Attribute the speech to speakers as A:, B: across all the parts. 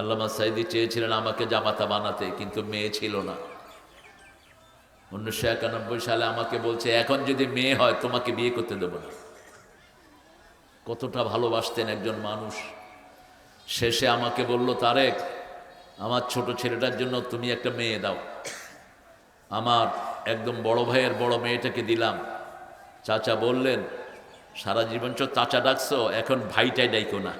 A: আল্লামা সাইদি চেয়েছিলেন আমাকে জামাতা বানাতে, কিন্তু মেয়ে ছিল না। উনিশশো একানব্বই সালে আমাকে বলছে, এখন যদি মেয়ে হয়, তোমাকে বিয়ে করতে দেবো না। কতটা ভালোবাসতেন একজন মানুষ। শেষে আমাকে বলল, তারেক, আমার ছোট ছেলেটার জন্য তুমি একটা মেয়ে দাও। আমার একদম বড় ভাইয়ের বড় মেয়েটাকে দিলাম। চাচা বললেন, সারা জীবন তো চাচা ডাকছো, এখন ভাইটাই ডাইকো না।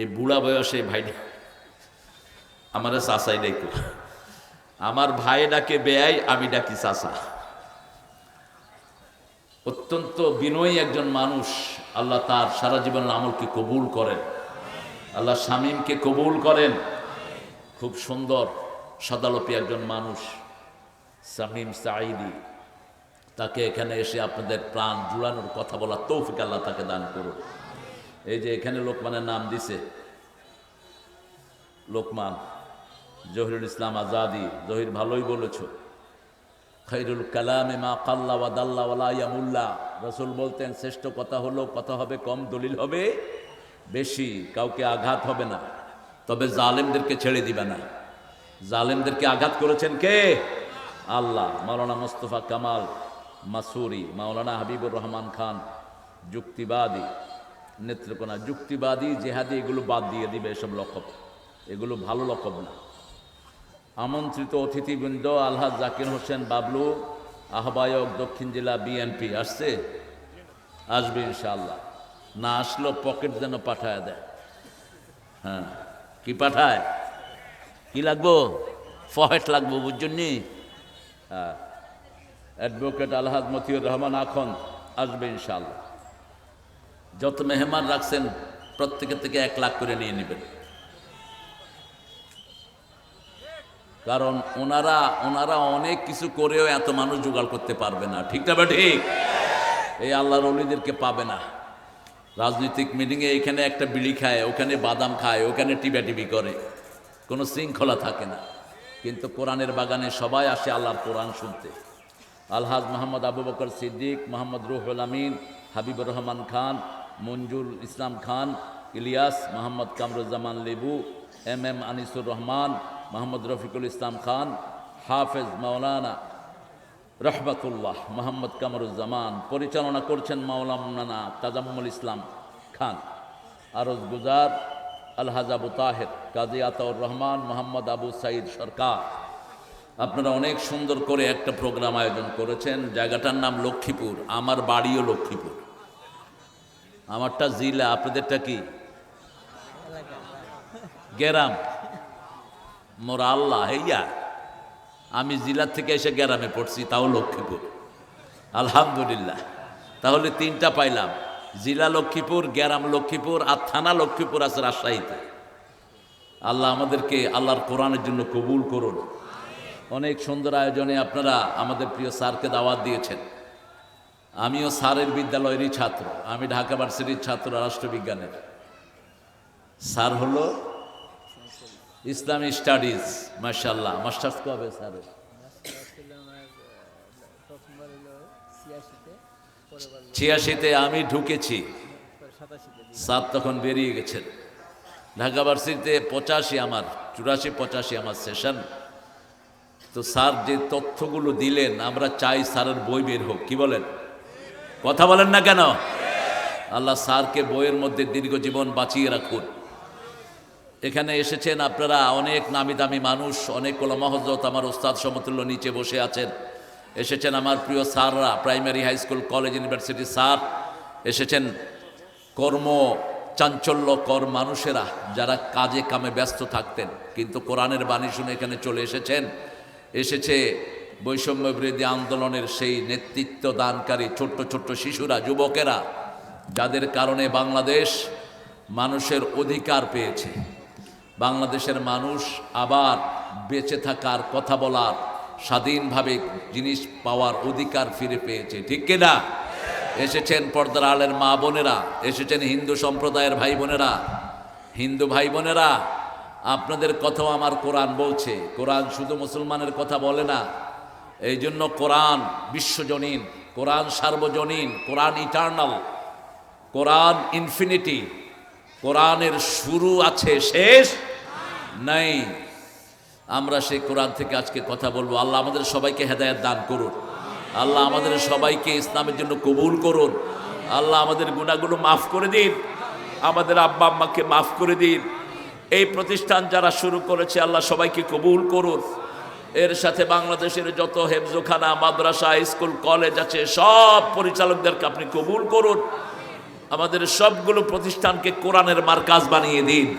A: এই বুড়া বয়সে ভাই আমার চাচাই ডাইকো আমার ভাই ডাকে বেয়াই, আমি ডাকি চাচা। অত্যন্ত বিনয়ী একজন মানুষ। আল্লাহ তার সারা জীবনের আমলকে কবুল করেন। আল্লাহ শামীমকে কবুল করেন। খুব সুন্দর, সদালপী একজন মানুষ, শামীম সাঈদি। তাকে এখানে এসে আপনাদের প্রাণ জুড়ানোর কথা বলা তৌফিক আল্লাহ তাকে দান করুন। এই যে এখানে লোকমানের নাম দিছে। লোকমান জহিরুল ইসলাম আজাদি, জহির ভালোই বলেছ। খৈরুল কালামে মা কাল্লা ওয়ালা ইয়ামুল্লাহ রসুল বলতেন, শ্রেষ্ঠ কথা হলো কথা হবে, কম দলিল হবে। বেশি কাউকে আঘাত হবে না। তবে জালেমদেরকে ছেড়ে দিবে না। জালেমদেরকে আঘাত করেছেন কে? আল্লাহ। মাওলানা মোস্তফা কামাল মাসুরি, মাওলানা হাবিবুর রহমান খান, যুক্তিবাদী, নেত্রকোনা যুক্তিবাদী জেহাদি, এগুলো বাদ দিয়ে দিবে এসব লকব। এগুলো ভালো লকব না। আমন্ত্রিত অতিথিবৃন্দ, আলহাজ জাকির হোসেন বাবলু, আহ্বায়ক দক্ষিণ জেলা বিএনপি, আসছে? আসবে ইনশাআল্লাহ। না আসলো, পকেট যেন পাঠায় দেয়। হ্যাঁ কি পাঠায়? কি লাগবো? ফহেট লাগবো বুঝজন্যি হ্যাঁ অ্যাডভোকেট আলহাজ মতিউর রহমান আখন আসবে ইনশাআল্লাহ। যত মেহমান রাখছেন, প্রত্যেকের থেকে এক লাখ করে নিয়ে নেবেন। কারণ ওনারা ওনারা অনেক কিছু করেও এত মানুষ জোগাড় করতে পারবে না। ঠিক বা ঠিক? এই আল্লাহর অলিদেরকে পাবে না। রাজনৈতিক মিটিংয়ে এখানে একটা বিড়ি খায়, ওখানে বাদাম খায়, ওখানে টিবাটিবি করে। কোনো শৃঙ্খলা থাকে না। কিন্তু কোরআনের বাগানে সবাই আসে আল্লাহর কোরআন শুনতে। আলহাজ মোহাম্মদ আবু বকর সিদ্দিক, মোহাম্মদ রুহুল আমিন, হাবিবুর রহমান খান, মঞ্জুর ইসলাম খান, ইলিয়াস, মোহাম্মদ কামরুজ্জামান লেবু, এম এম আনিসুর রহমান মোহাম্মদ রফিকুল ইসলাম খান, হাফেজ মাওলানা রহমতুল্লাহ মোহাম্মদ কামরুজ্জামান, পরিচালনা করছেন মাওলানা তাজাম্মুল ইসলাম খান। আরজ গুজার, আলহাজ আবু তাহের, কাজী আতাউর রহমান, মোহাম্মদ আবু সাইদ সরকার। আপনারা অনেক সুন্দর করে একটা প্রোগ্রাম আয়োজন করেছেন, জায়গাটার নাম লক্ষ্মীপুর, আমার বাড়িও লক্ষ্মীপুর। আমারটা জিলা, আপনাদেরটা কি? গেরাম। মোর আল্লাহ হেইয়া আমি জেলার থেকে এসে গ্রামে পড়ছি, তাও লক্ষ্মীপুর। আলহামদুলিল্লাহ। তাহলে তিনটা পাইলাম। জেলা লক্ষ্মীপুর, গ্রাম লক্ষ্মীপুর আর থানা লক্ষ্মীপুর আছে রাজশাহীতে। আল্লাহ আমাদেরকে আল্লাহর কোরআনের জন্য কবুল করুন। অনেক সুন্দর আয়োজনে আপনারা আমাদের প্রিয় স্যারকে দাওয়াত দিয়েছেন। আমিও স্যারের বিদ্যালয়েরই ছাত্র। আমি ঢাকা ভার্সিটির ছাত্র, রাষ্ট্রবিজ্ঞানের। স্যার হলো ইসলামী স্টাডিজ মার্শাল্লাহ মাস্টার্স কবে স্যারের
B: ছিয়াশিতে
A: আমি ঢুকেছি। স্যার তখন বেরিয়ে গেছেন। ঢাকা ভার্সিটিতে পঁচাশি আমার, চুরাশি পঁচাশি আমার সেশন। তো স্যার যে তথ্যগুলো দিলেন, আমরা চাই স্যারের বই বের হোক। কি বলেন? কথা বলেন না কেন? আল্লাহ স্যারকে বইয়ের মধ্যে দীর্ঘ জীবন বাঁচিয়ে রাখুন। এখানে এসেছেন আপনারা, অনেক নামি দামি মানুষ, অনেক কোলামা হজরত আমার ওস্তাদ সমতুল্য নিচে বসে আছেন। এসেছেন আমার প্রিয় স্যাররা, primary high school, college university sir. এসেছেন কর্ম চাঞ্চল্যকর মানুষেরা, যারা কাজে কামে ব্যস্ত থাকতেন। কিন্তু কোরআনের বাণী শুনে এখানে চলে এসেছেন। এসেছে বৈষম্য বিরোধী আন্দোলনের সেই নেতৃত্ব দানকারী ছোট্ট ছোট্ট শিশুরা, যুবকেরা, যাদের কারণে বাংলাদেশ মানুষের অধিকার পেয়েছে। বাংলাদেশের মানুষ আবার বেঁচে থাকার কথা বলার স্বাধীনভাবে জিনিস পাওয়ার অধিকার ফিরে পেয়েছে, ঠিক কিনা এসেছেন পর্দার আলের মা বোনেরা, এসেছেন হিন্দু সম্প্রদায়ের ভাই বোনেরা। হিন্দু ভাই বোনেরা, আপনাদের কথাও আমার কোরআন বলছে। কোরআন শুধু মুসলমানের কথা বলে না এই জন্য কোরআন বিশ্বজনীন, কোরআন সার্বজনীন, কোরআন ইটার্নাল, কোরআন ইনফিনিটি, কোরআনের শুরু আছে, শেষ। নাই। আমরা সেই কোরআন থেকে আজকে কথা বলব। আল্লাহ আমাদের সবাইকে হেদায়েত দান করুন। আল্লাহ আমাদের সবাইকে ইসলামের জন্য কবুল করুন। আল্লাহ আমাদের গুণাগুলো মাফ করে দিন। আমাদের আব্বা আম্মাকে মাফ করে দিন। এই প্রতিষ্ঠান যারা শুরু করেছে, আল্লাহ সবাইকে কবুল করুন। এর সাথে বাংলাদেশের যত হেফজোখানা, মাদ্রাসা, স্কুল, কলেজ আছে, সব পরিচালকদেরকে আপনি কবুল করুন। আমাদের সবগুলো প্রতিষ্ঠানকে কোরআনের মার্কাজ বানিয়ে দিন।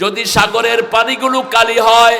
A: যদি সাগরের পানিগুলো কালি হয়,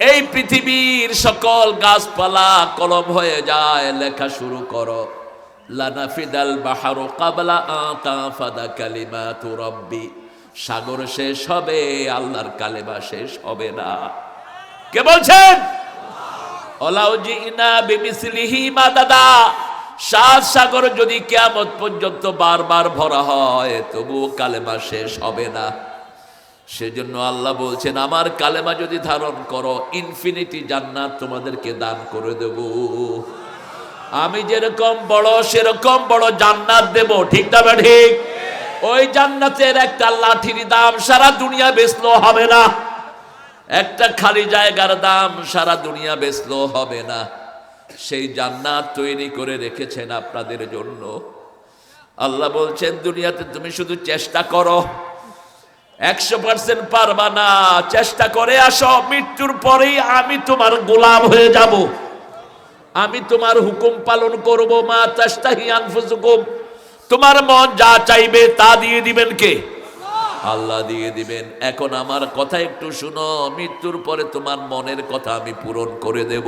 A: এই পৃথিবীর সকল গাছপালা কলম হয়ে যায়। লেখা শুরু করো। লানাফিদাল বাহারু কাবলা ফাদা কালিমা তু সাগর শেষ হবে, আল্লাহর কালেমা শেষ হবে না। কে বলছেন? মাদাদা সাত সাগর যদি কিয়ামত পর্যন্ত বারবার ভরা হয়, তবুও কালেমা শেষ হবে না। সেজন্য আল্লাহ বলছেন, আমার কালেমা যদি ধারণ করো ইনফিনিটি জান্নাত তোমাদেরকে দান করে দেব। আমি যেরকম বড়, সেরকম বড় জান্নাত দেব। ঠিক না ঠিক? ওই জান্নাতের একটা লাঠির দাম সারা দুনিয়া বেচলো হবে না। একটা খালি জায়গার দাম সারা দুনিয়া বেচলো হবে না। সেই জান্নাত তৈরি করে রেখেছেন আপনাদের জন্য। আল্লাহ বলছেন, দুনিয়াতে তুমি শুধু চেষ্টা করো। একশো পার্সেন্ট পারবা না। চেষ্টা করে আসো, মৃত্যুর পরেই আমি তোমার গোলাম হয়ে যাব। আমি তোমার হুকুম পালন করব, মা চেষ্টাহি আনফুসুকুম। তোমার মন যা চাইবে তা দিয়ে দিবেন কে? আল্লাহ দিয়ে দিবেন। এখন আমার কথা একটু শুনো, মৃত্যুর পরে তোমার মনের কথা আমি পূরণ করে দেব।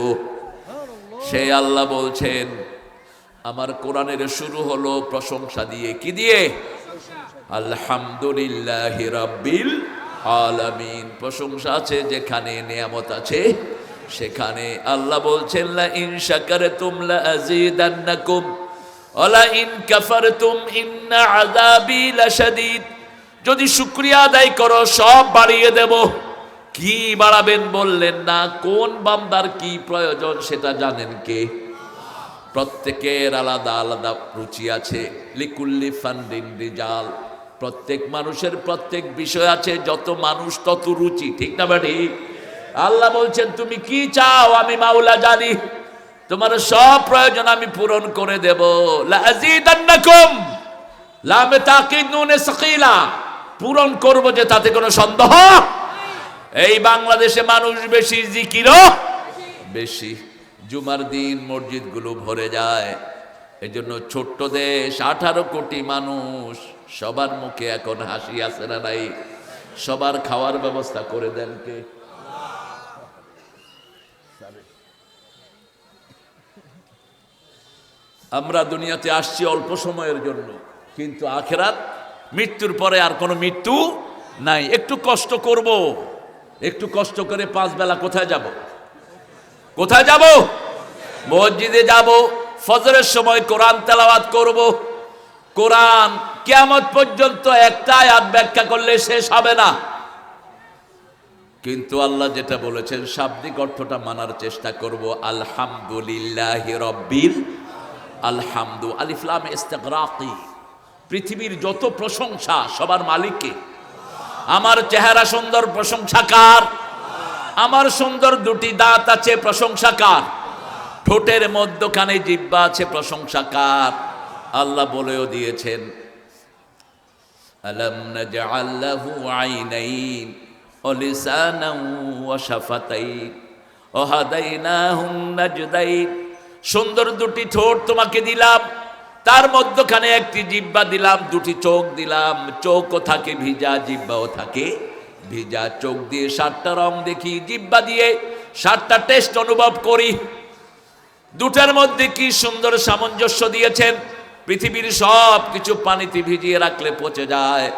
A: সেই আল্লাহ বলছেন, আমার কোরআনের শুরু হলো প্রশংসা দিয়ে। কি দিয়ে? আলহামদুলিল্লাহ রাব্বিল আলামিন। প্রশংসা আছে, যেখানে নিয়ামত আছে, সেখানে আল্লাহ বলছেন, লা ইন শাকারতুম লা আযীদান্নাকুম ওয়ালা ইন কাফারতুম, ইন্না আযাবি লাশাদীদ। যদি শুকরিয়া আদায় করো, সব বাড়িয়ে দেব। কি বাড়াবেন বললেন না, কোন বান্দার কি প্রয়োজন সেটা জানেন কে? প্রত্যেকের আলাদা আলাদা রুচি আছে। লিকুল্লি ফান্ডিন রিজাল প্রত্যেক মানুষের প্রত্যেক বিষয় আছে, যত মানুষ তত রুচি, ঠিক না বাড়ি? আল্লাহ বলছেন, তুমি কি চাও? আমি মাওলা জানি। তোমার সব প্রয়োজন আমি পূরণ করে দেব। পূরণ করব যে তাতে কোনো সন্দেহ? এই বাংলাদেশে মানুষ বেশি জিকিরও বেশি। জুমার দিন মসজিদগুলো ভরে যায়। এজন্য ছোট্ট দেশ, আঠারো কোটি মানুষ, সবার মুখে এখন হাসি আছে না নাই? সবার খাওয়ার ব্যবস্থা করে দেন কে? আমরা দুনিয়াতে আসছি অল্প সময়ের জন্য, কিন্তু আখেরাত মৃত্যুর পরে আর কোনো মৃত্যু নাই। একটু কষ্ট করব, একটু কষ্ট করে পাঁচ বেলা কোথায় যাব? কোথায় যাব? মসজিদে যাব ফজরের সময় কোরআন তেলাওয়াত করব। কোরআন কিয়ামত পর্যন্ত একটা আয়াত ব্যাখ্যা করলে শেষ হবে না। কিন্তু আল্লাহ যেটা বলেছেন, শাব্দিক অর্থটা মানার চেষ্টা করব। আলহামদুলিল্লাহ রব্বিল আলহামদু আলিফলাম ইস্তেকরাকি পৃথিবীর যত প্রশংসা সবার মালিককে। আমার চেহারা সুন্দর প্রশংসাকার আমার সুন্দর দুটি দাঁত আছে প্রশংসাকার ঠোঁটের মধ্যখানে জিব্বা আছে প্রশংসাকার আল্লাহ বলেও দিয়েছেন, আলম নাজআল লাহু আইনাইন সুন্দর দুটি ঠোঁট তোমাকে দিলাম, তার মধ্যখানে একটি জিব্বা দিলাম, দুটি চোখ দিলাম। চোখও থাকে ভিজা, জিব্বাও থাকে ভিজা। চোখ দিয়ে সাতটা রং দেখি, জিব্বা দিয়ে সাতটা টেস্ট অনুভব করি। দুটার মধ্যে কি সুন্দর সামঞ্জস্য দিয়েছেন? পৃথিবীর সব কিছু পানিতে ভিজিয়ে রাখলে পচে যায়।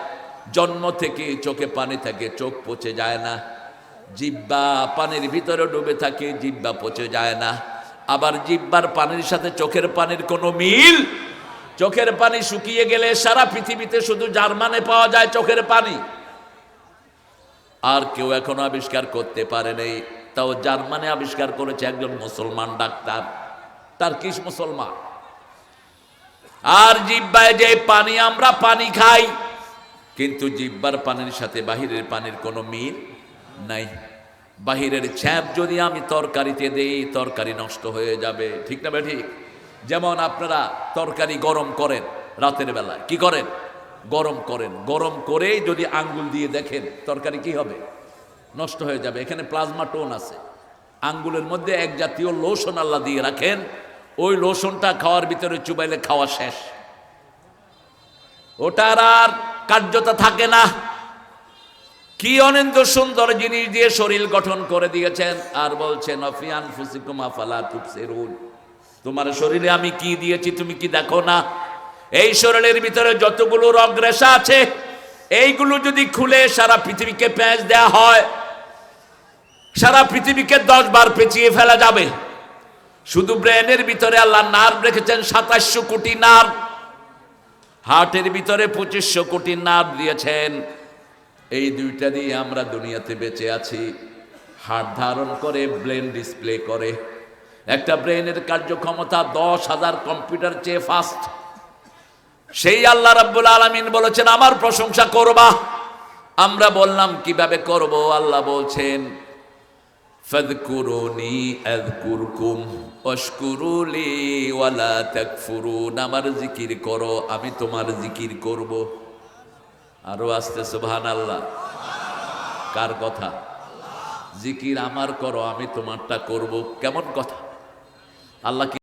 A: জন্ম থেকে চোখে পানি থাকে, চোখ পচে যায় না। জিব্বা পানির ভিতরে ডুবে থাকে, জিব্বা পচে যায় না। আবার জিব্বার পানির সাথে চোখের পানির কোনো মিল? চোখের পানি শুকিয়ে গেলে সারা পৃথিবীতে শুধু জার্মানে পাওয়া যায় চোখের পানি। আর কেউ এখনও আবিষ্কার করতে পারেনি। তাও জার্মানে আবিষ্কার করেছে একজন মুসলমান ডাক্তার। তার কিস মুসলমান। আর জিব্বায় যে পানি, আমরা পানি খাই, কিন্তু জিব্বার পানির সাথে বাহিরের পানির কোনো মিল নাই। বাহিরের ছ্যাপ যদি আমি তরকারিতে দেই, তরকারি নষ্ট হয়ে যাবে। ঠিক না ঠিক? যেমন আপনারা তরকারি গরম করেন রাতের বেলা কি করেন? গরম করেন। গরম করেই যদি আঙ্গুল দিয়ে দেখেন তরকারি কি হবে? নষ্ট হয়ে যাবে। এখানে প্লাজমা টোন আছে। আঙ্গুলের মধ্যে এক জাতীয় লোশন আল্লাহ দিয়ে রাখেন। ওই লোশনটা খাওয়ার ভিতরে চুবাইলে খাওয়া শেষ। ওটার আর কার্যতা থাকে না। কি অনিন্দ সুন্দর জিনিস দিয়ে শরীর গঠন করে দিয়েছেন আর বলছেন অফিয়ান ফুসিকুমা ফালা তুপসেরুন তোমার শরীরে আমি কি দিয়েছি তুমি কি দেখো না? এই শরীরের ভিতরে যতগুলো রগ রেশা আছে, এইগুলো যদি খুলে সারা পৃথিবীকে প্যাঁচ দেয়া হয় সারা পৃথিবীকে দশ বার পেঁচিয়ে ফেলা যাবে। শুধু ব্রেনের ভিতরে আল্লাহ নার্ভ রেখেছেন সাতাশশো কোটি নার্ভ হার্টের ভিতরে পঁচিশশো কোটি নার্ভ দিয়েছেন। এই দুইটা দিয়ে আমরা দুনিয়াতে বেঁচে আছি। হার্ট ধারণ করে, ব্রেন ডিসপ্লে করে। একটা ব্রেনের কার্যক্ষমতা দশ হাজার কম্পিউটার চেয়ে ফাস্ট। সেই আল্লাহ রাব্বুল আলামিন বলেছেন, আমার প্রশংসা করবা। আমরা বললাম, কীভাবে করব? আল্লাহ বলছেন ফাদকুরুনি আযকুরকুম ওয়াশকুরুলি ওয়ালা তাকফুরুন আমার জিকির করো, আমি তোমার জিকির করব। আরও আসতে সুবহানাল্লাহ। কার কথা? জিকির আমার করো, আমি তোমারটা করব। কেমন কথা? আল্লাহ